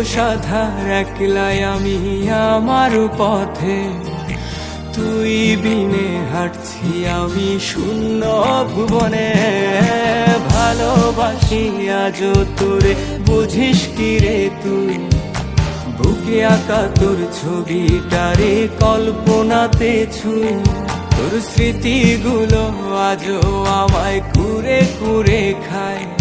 আধার একলাই আমি আমার পথে। তুই বিনে হাঁটছি আমি শূন্য ভুবনে। ভালোবাসি আজ তোরে, বুঝিস কি রে তুই? বুকে আঁকা তোর ছবিটারে কল্পনাতে ছুঁই। তোর স্মৃতিগুলো আজও আমায় কুরে কুরে খায়।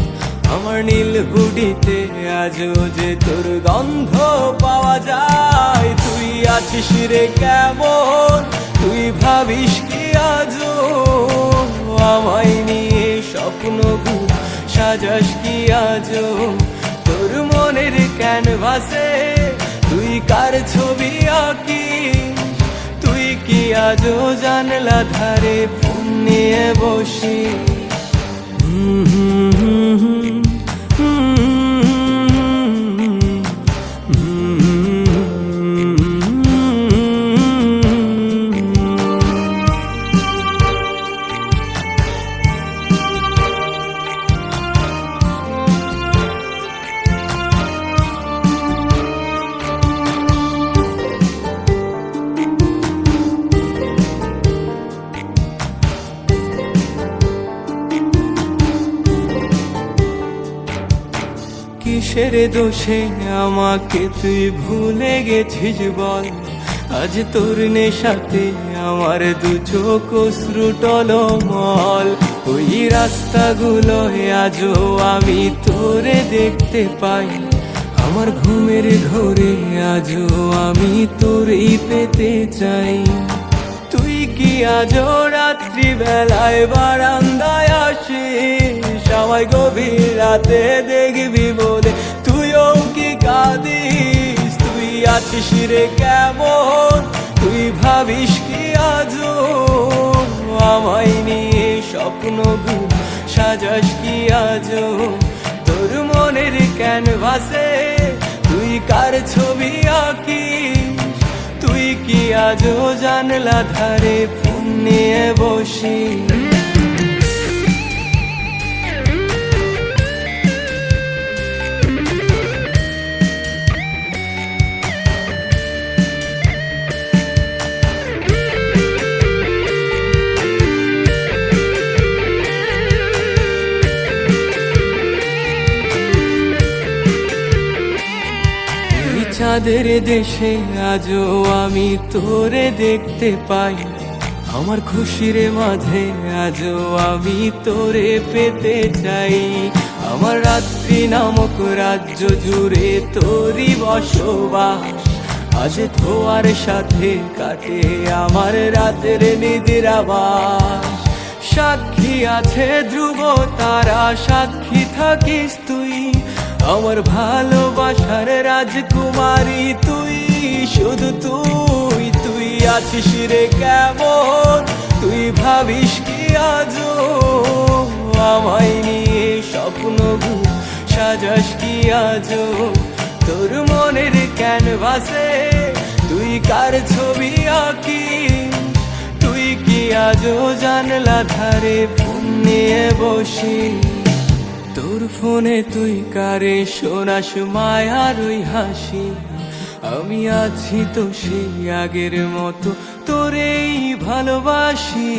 আমার নীল হুডিতে আজও যে তোর গন্ধ পাওয়া যায়, তুই আছিস রে কেমন? তুই ভাবিস কি আজও? আমায় নিয়ে স্বপ্ন সাজাস কি আজও? তোর মনের ক্যানভাসে তুই কার ছবি আঁকি তুই কি আজও জানলা ধারে ফোন নিয়ে বসি হুম। কিসের দোষে আমাকে তুই ভুলে গেছিস বল? আজ তোর নেশাতে আমার দু চোখ অশ্রু টলমল। ওই রাস্তাগুলো আজও আমি তোরে দেখতে পাই। আমার ঘুমের ঘরে আজও আমি তোরেই পেতে চাই। তুই কি আজও রাত্রি বেলায় বারান্দায় আসিস? আমায় গভীর রাতে দেখবি আছিস রে কেমন? তুই ভাবিস কি আজও আমায় নিয়ে স্বপ্ন সাজাস কি আজও তোর মনের ক্যানভাসে তুই কার ছবি আঁকিস? তুই কি আজও জানলা ধারে ফোন নিয়ে বসি চাঁদের দেশে আজও আমি তোরে দেখতে পাই। আমার খুশির মাঝে আজও আমি তোরে পেতে চাই। আমার রাত্রি নামক রাজ্য জুড়ে তোরই বসবাস। আজ তোমার সাথে কাটে আমার রাতের নিদিরাবাস। সাক্ষী আছে ধ্রুব তারা, সাক্ষী থাকিস তুই। আমার ভালোবাসার রাজকুমারী, তুই শুধু তুই তুই আছিস রে কেমন? তুই ভাবিস কি আজও আমায় নিয়ে স্বপ্ন সাজাস কি আজও? তোর মনের ক্যানভাসে তুই কার ছবি আঁকিস? তুই কি আজও জানলা ধারে ফোন নিয়ে বসি তোর ফোনে তুই কারে শোনাস মায়ার ওই হাসি? আমি আছি তো সেই আগের মতো, তোরেই ভালোবাসি।